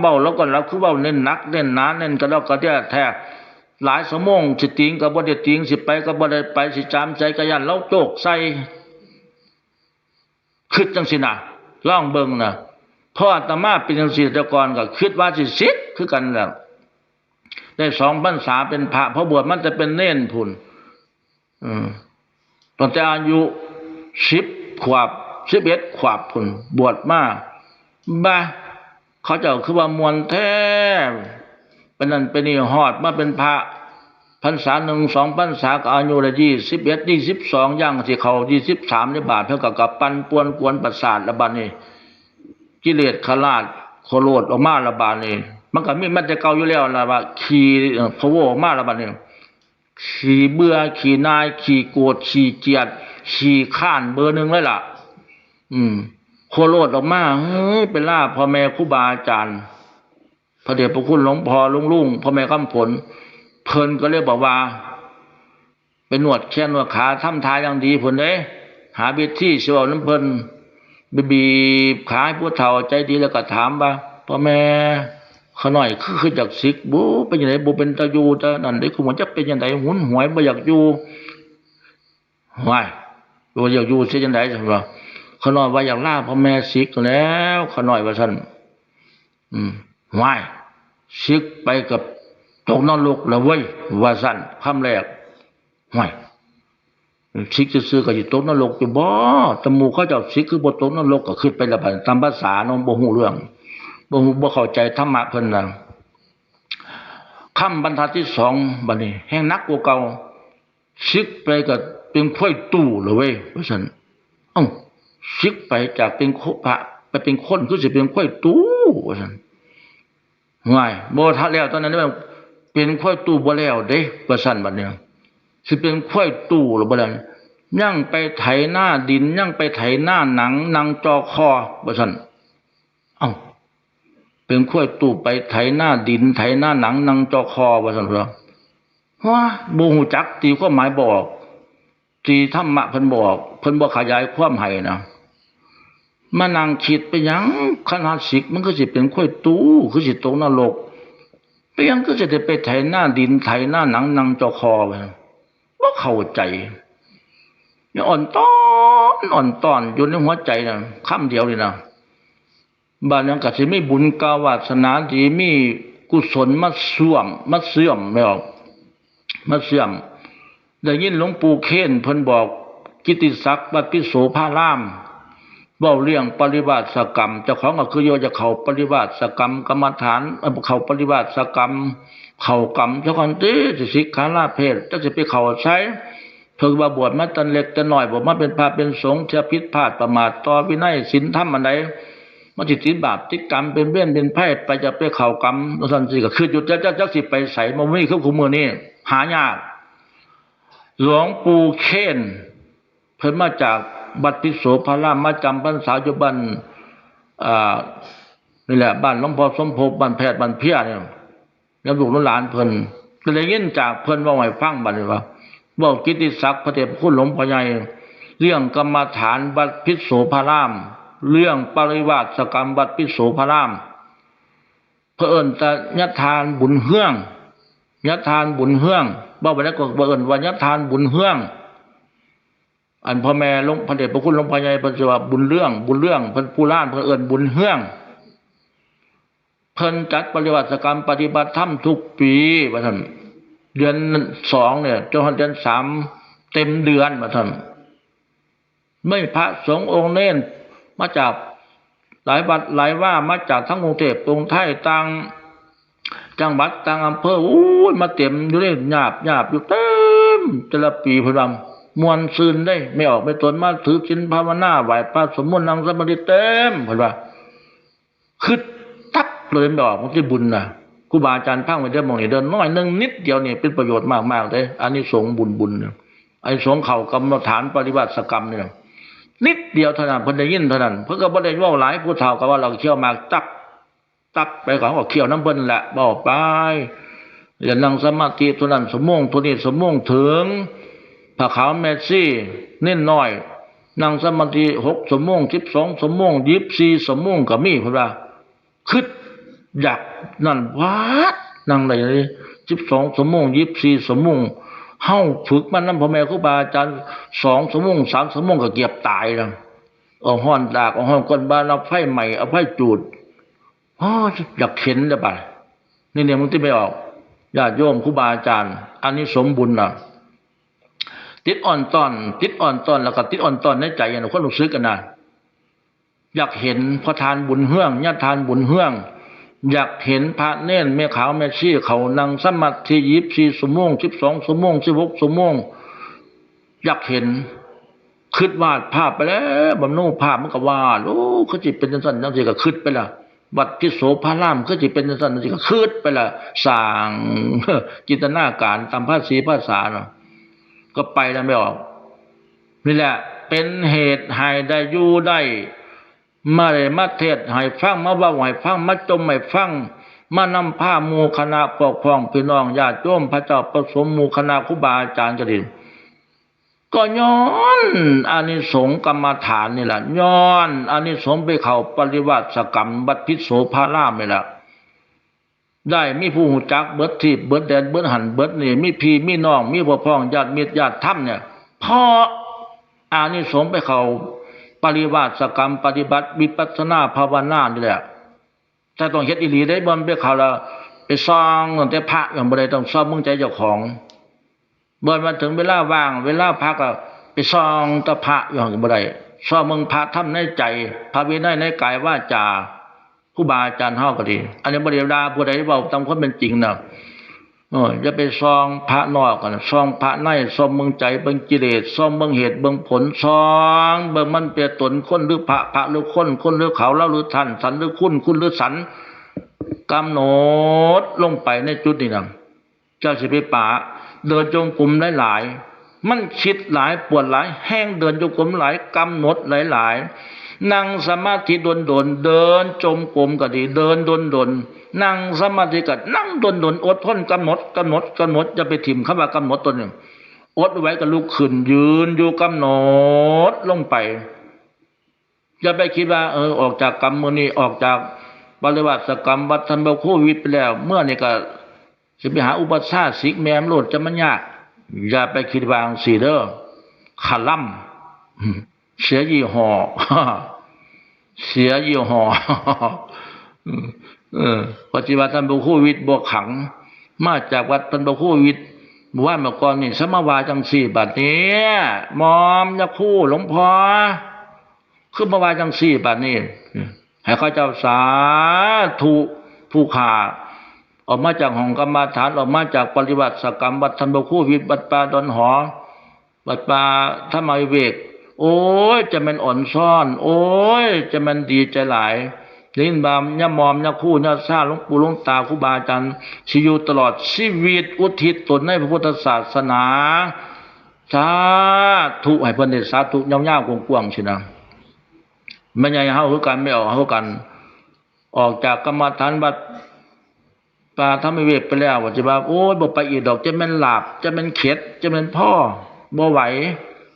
เบาแล้วก็เราคือเบาเน้นหนักเน้นหนาเน้นกระดอกกระเดียแท้หลายสมองสิติงกับบ่ได้ติงสิไปกับบ่ได้ไปสิจามใจกระยันเราโจกใส่คิดจังสินะล่องเบิงนะพ่ออาตมาเป็นจังซี่แต่ก่อนก็คิดว่าสิสิคือกันแหละได้สองพรรษาเป็นพระเพราะบวชมันจะเป็นเน้นพุนตอนแต่อายุสิบขวบสิบเอ็ดขวบพุนบวชมาบ้า เขาเจ้าคือว่ามวลแท้เป็นนั่นเป็นนี่หอดมาเป็นพระพรรษาหนึ่งสองพรรษาก็อายุละยี่สิบเอ็ดยี่สิบสองย่างสิเขายี่สิบสามในบาทเท่ากับกับปันปวนกวนประสาทระบาดนี่กิเลสขลาดโคโรดออกมาระบาดนี่มันก็มีมันจะเก่าอยู่แล้วละว่าขี่พะโวออกมาระบาดนี่ขี่เบื่อขี่นายขี่โกรธขี่เกียดขี่ข้านเบอร์หนึ่งเลยล่ะ อืม โคโรดออกมาเฮ้ยเป็นล่าพ่อแม่ครูบาอาจารย์พระเดชพระคุณหลวงพ่อลุงลุงพ่อแม่คำผล เพิ่นก็เลยกบอกว่า เป็นหนวดแค่นวดขาทำทายอย่างดีผลเด้หาบิดที่เสียวน้ำเพิ่นบีบีขาให้ผู้เฒ่าใจดีแล้วก็ถามว่าพ่อแม่ขน่อยคือคือจากสิกบูเป็นยังไงบูเป็นตาอยู่ตานั่นได้คุณมันจะเป็นยังไงหุนหวยบ่อยากอยู่หวายบ่อยากอยู่เสียยังไงใช่ไหม ขน้อยว่าอย่ากล่าพ่อแม่สิกแล้วขน้อยว่าท่านอืมวายสิกไปกับตกนรกแล้วเว้ยว่าสั่นคำแรกวายสิกจะซื้อก็อยู่ตกนรกอยู่บ่ตะมูเขาจ้าสิกคือบ่ตกนรกก็ขึ้นไปและบัดตามภาษาเนาะบ่ฮู้เรื่องบ่ฮู้บ่เข้าใจธรรมะเพิ่นน่ะคำบรรทัดที่สองบัดนี้ แห่งนักกว่าเก่าสิกไปก็เป็นข้อยตู้เลยเว้ยว่าซั่นเอ้า ชิกไปจากเป็นโคพระไปเป็นคนคือสิเป็นข้อยตู้สันง่ายบ่ทันแล้วตอนนั้นเป็นข้อยตู้บ่แล้วเด้ว่าซั่นบัดเนี้ยสิเป็นข้อยตู้หรือบ่แล้วยังไปไถหน้าดินยังไปไถหน้าหนังนางจอคอว่าซั่นเอ้าเป็นข้อยตู้ไปไถหน้าดิน ไถหน้าหนังนางจอคอว่าซั่นเหรอว่าบ่ฮู้จักตีความหมายบอกตีธรรมะเพิ่นบอกเพิ่นบ่ขยายความให้นะ มานั่งคิดไปยังขนาดสิกมันก็สิเป็นข้อยตู้คือสิตกนรกไปยังก็จะได้ไปไถหน้าดินไถหน้าหนังนางจอคอไปว่าเข้าใจอ่อนตอนอ่อนตอนอยู่ในหัวใจนะคำเดียวเลยนะบานนั้นก็สิมีบุญกาวาสนาดีมีกุศลมาเสื่อมมาเสื่อมไม่ออกมาเสื่อมได้ยินหลวงปู่เค้นเพิ่นบอกกิติศักดิ์วัดพิโสภาราม เว้าเรื่องปริวาสกรรมเจ้าของก็คือโยจะเข้าปริวาสกรรมกรรมฐานเอ่าปริวาสกรรม เข้ากรรมเจ้าคนตีสิสิกขาลาเพศจะสิไปเข้าใช้เพิ่งว่าบวชมาตันเล็กตันน้อยบวชมาเป็นพระเป็นสงฆ์เชื่อผิดพลาดประมาทต่อวินัยศีลธรรมอันใดมันสิศีลบาปติกรรมเป็นเว้นเป็นไพ่ไปจะไปเข้ากรรมนั่นสิก็คือหยุดจะจะจะสิไปใส่มาไม่คือคู่มือนี้หายากหลวงปู่เค้นเพิ่นมาจาก บัดพิโสภารามมาจำพรรษาอยู่บ้านอ่านี่แหละบ้านหลวงพ่อสมภพบ้านแพทย์บ้านเพียเนี่ยแล้วลูกหลานเพิ่นก็เลยยินจากเพิ่นว่าให้ฟังบัดนี้ว่าบอกกิติศักดิ์พระเดชพระคุณหลวงพ่อใหญ่เรื่องกรรมฐานบัดพิโสภาราม เรื่องปริวาสกรรมบัดพิโสภารามเพื่อเอิญแต่ยทานบุญเฮืองยทานบุญเฮืองบอกไปแล้วก็เอิญว่ายทานบุญเฮือง อันพ่อแม่หลวงพระเดชพระคุณหลวงพ่อใหญ่เพิ่นสิว่าบุญเรื่อง บุญเรื่องเพิ่นผู้ล้านเพิ่นเอิ้นบุญเฮืองเพิ่นจัดปฏิบัติกรรมปฏิบัติธรรมทุกปีว่าท่านเดือนสองเนี่ยจนเดือนสามเต็มเดือนว่าท่านไม่พระสงฆ์องค์เน้นมาจากหลายวัดหลายว่ามาจากทั้งกรุงเทพกรุงไทยต่างจังหวัดต่างอำเภออู้มาเต็มอยู่เลยหยาบหยาบอยู่เต็มแต่ละปีพะดำ มวนซืนได้ ไม่ออกไม่ตนมาถือชินภาวนาไหวพระสมมุตินางสมาธิเต็มเห็นว่าคือตักเลยไม่ออกมันจะบุญนะครูบาอาจารย์พังไปเดินมองนี่เดินน้อยนึงนิดเดียวเนี่ยเป็นประโยชน์มากๆเลยอันนี้สงบุญบุญเนี่ยไอ้สงเข่ากรรมฐานปฏิบัติสกรรมเนี่ยนิดเดียวเท่านั้นเพิ่นได้ยินเท่านั้นเพิ่นก็บ่ได้ว่าหลายผู้เฒ่าก็ว่าเราเคี่ยวมากตักตักไปของก็เขี่ยวน้ำเบิ้นแหละบอกไปอย่านั่งสมาธิตัวนั้นสมงตัวนี้สมงถึง ผ้าขาวแมซี่เน้นน้อยนั่งสมาธิหกสมงสิบสองสมงยิบสี่สมงก็มีพื่อนว่าคิดอยากนั่นวาดนั่งไหนสิบสองสมงยี่สี่สมงเฮาฝึกมันนั่นพ่อแม่ครูบาอาจารย์สองสมงสามสมงก็เกียบตายแล้วเอาห้อนดากเอาห้อนก้นบ้านเอาไฟใหม่เอาไฟจูดอ๋ออยากเข็นเลยไปนี่เนี่ยมึงที่ไม่ออกญาติโยมครูบาอาจารย์อันนี้สมบุญนะ ติดอ่อนตอน ติดอ่อนตอนแล้วก็ติดอ่อนตอนในใจอย่างคนรู้สึกกันนะอยากเห็นพระทานบุญเฮืองญาติทานบุญเฮืองอยากเห็นพระเน่นแม่ขาวแม่ชี้เขานั่งสมาธิยิบสี่สมงสิบสองสมงสิบหกสมงอยากเห็นคิดวาดภาพไปแล้วบำนูภาพมันก็วาดโอ้เขาจิเป็นจังสันจังสิก็คิดไปละวัดที่โสภารามเขจิเป็นจังสันจังสิก็คิดไปละสร้างจินตนาการตามภาษีภาษาเนาะ ก็ไปแล้วไม่ออก นี่แหละ เป็นเหตุให้ได้อยู่ได้มาเลยมาเทศให้ฟังมาว่าให้ฟังมาจมให้ฟังมานำผ้ามูคณะปกครองพี่น้องญาติโยมพระเจ้าประสมมูคณะครูบาอาจารย์กระดินก็ย้อนอานิสงส์กรรมฐานนี่แหละย้อนอานิสงส์ไปเข้าปริวัติสกรรมบัดพิโสภารามนี่แหละ ได้มีผู้หูจักเบิดที่เบิดแดนเบิดหันเบิดนี่มีพี่มีน้องมีพ่อพ้องญาติมิตรญาติธรรมเนี่ยพราะอานิสงส์ไปเขาปริวาสกรรม ปฏิบัติวิปัสสนาภาวนานี่แหละแต่ต้องเฮ็ดอีหลีได้บ่ไปเขาแล้วไปซองตั้งแต่พระอย่างได้ต้องซ่อมมึงใจเจ้าของบ่มาถึงเวลาว่าง เวลาพักก็ไปซองตะพระอย่างได้ซ่อมมึงพระทำในใจ พระวินัยในกายว่าจา ครูบาอาจารย์เฮาก็ดี อันนี้บ่ได้ด่าผู้ใดเว้าตามความเป็นจริงนะเอออย่าไปซองพระนอกกันซองพระในซองเบิ่งใจเบิงกิเลสซองเบิ่งเหตุเบิงผลซองเบิงมันเป็นตนคนหรือพระพระหรือคนคนหรือเขาเล่าหรือท่านสันหรือคุณคุณหรือสันกำหนดลงไปในจุดนี้นะเจ้าสิไปป่าเดินจงกรมหลาย ๆ มันคิดหลายปวดหลาย แห้งเดินจงกรมหลายกำหนดหลาย ๆ นั่งสมาธิดนดนๆเดินจมกรมก็ดี เดินดนดนๆนั่งสมาธิก็นั่งดนดนๆอดทนกำหนดกำหนดกำหนดจะไปถิ่มคำว่ากำหนดตัวหนึ่งอดไว้ก็ลุกขึ้น ยืนอยู่กำหนดลงไปอย่าไปคิดว่า เออออกจากกรรมมือนี้ออกจากปริวัติกรรมวัฒนบโควิดไปแล้ว เมื่อนี่ก็จะไปหาอุปสรรคสิกแมมโลดจะมันยาก อย่าไปคิดวาจั่งสีเด้อขล่ำ เสียยี่ห้อเสียยี่ห้อเออปฏิบัติท่านบุคูวิทย์บวกขัง มาจากวัดท่านบุคูวิทย์ว่าเมื่อก่อนนี่สมาวาจังสี่บัดนี้มอมยาคู่หลวงพ่อคือมาวาจังสี่บัดนี้ให้ข้าเจ้าสาธุผู้ขาออกมาจากห้องกรรมาฐานออกมาจากปฏิบัติสกรรมวัดทันบุคู่วิทย์บัดปาดอนหอ บัดปาธรรมวิเวก โอ้ย จะมันอ่อนซ่อน โอ้ย จะมันดีใจหลายลิ้นบามยะมอมยะคู่ยะซาหลวงปู่หลวงตาครูบาอาจารย์ชีอยู่ตลอดชีวิตอุทิศตนให้พระพุทธศาสนาสาธุให้เพิ่นได้สาธุยาวๆกว้างๆชินะไม่ใช่เฮาคือกันไม่ออกเฮากัน ออกจากกรรมฐานบัดปาทำไม่เวกไปแล้วว่าจะว่าโอ้ยบ่ไปอีกดอกจะแม่นหลับจะแม่นเข็ดจะแม่นพ่อบ่ไหว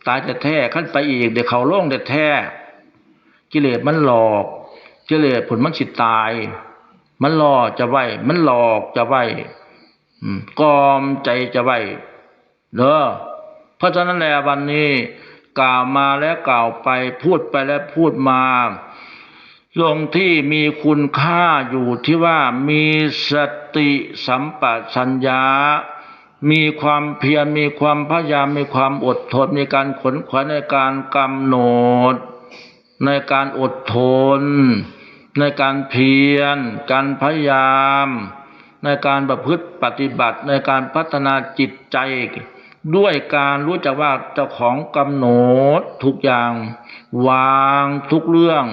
ตายจะแท้ขั้นไปอีกเดี๋ยวเขาโล่งเด็ดแท้กิเลสมันหลอก กิเลสผลมันสิตาย มันหลอกจะไหวมันหลอกจะไหวกอมใจจะไหวเด้อเพราะฉะนั้นแหละวันนี้ กล่าวมาแล้วกล่าวไปพูดไปแล้วพูดมาตรงที่มีคุณค่าอยู่ที่ว่ามีสติสัมปชัญญะ มีความเพียรมีความพยายามมีความอดทนมีการขนขวายในการกำหนด ในการอดทน ในการเพียร การพยายาม ในการประพฤติปฏิบัติในการพัฒนาจิตใจ ด้วยการรู้จักว่าเจ้าของกำหนดทุกอย่าง วางทุกเรื่อง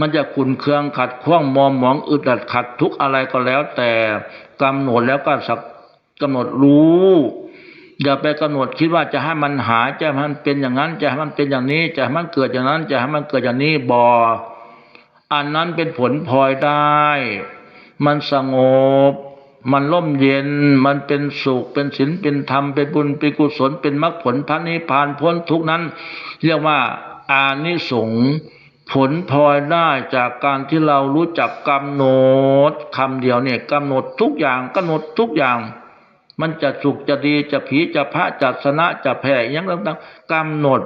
มันจะขุนเคืองขัดข้องมอมหมองอึดอัดขัดทุกอะไรก็แล้วแต่กำหนดแล้วก็สัก กำหนดรู้ อย่าไปกำหนดคิดว่าจะให้มันหายจะให้มันเป็นอย่างนั้น จะให้มันเป็นอย่างนี้ จะให้มันเกิดอย่างนั้น จะให้มันเกิดอย่างนี้บออันนั้นเป็นผลพลอยได้ มันสงบ มันร่มเย็น มันเป็นสุข เป็นศีลเป็นธรรม เป็นบุญ เป็นกุศล เป็นมรรคผลพระนิพพานพ้นทุกนั้น เรียกว่าอานิสงส์ผผลพลอยได้จากการที่เรารู้จักกำหนดคำเดียวเนี่ยกำหนดทุกอย่างกำหนดทุกอย่าง มันจะสุขจะดีจะผีจะพระจะสนะจะแผ่ยังต่างๆกำหนด